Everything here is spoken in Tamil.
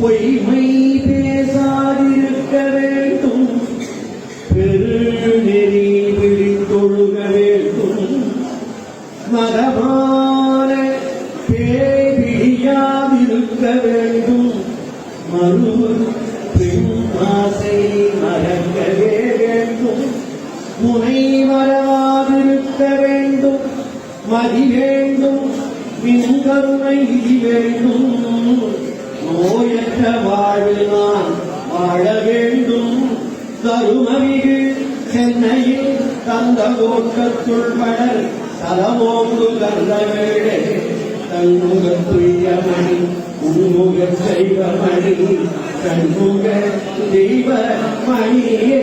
பொய்மை பேசாதிருக்க வேண்டும். பெருநெறி விழித்தொழுக வேண்டும். மதமான பேபிடியாதிருக்க வேண்டும். மறுவு பெண் ஆசை மறக்கவே முனை மறவாதிருக்க வேண்டும். மதி வேண்டும் பின்கருணை விதி வேண்டும் நோயற்ற வாழ்வில் நான் வாழ வேண்டும். கருமமிகு சென்னையில் தந்த கோட்டத்துள் படல் தலமோங்கு கந்தவேடே. தன்முக துயமணி உன்முக தெய்வமணி தன்முக தெய்வமணியே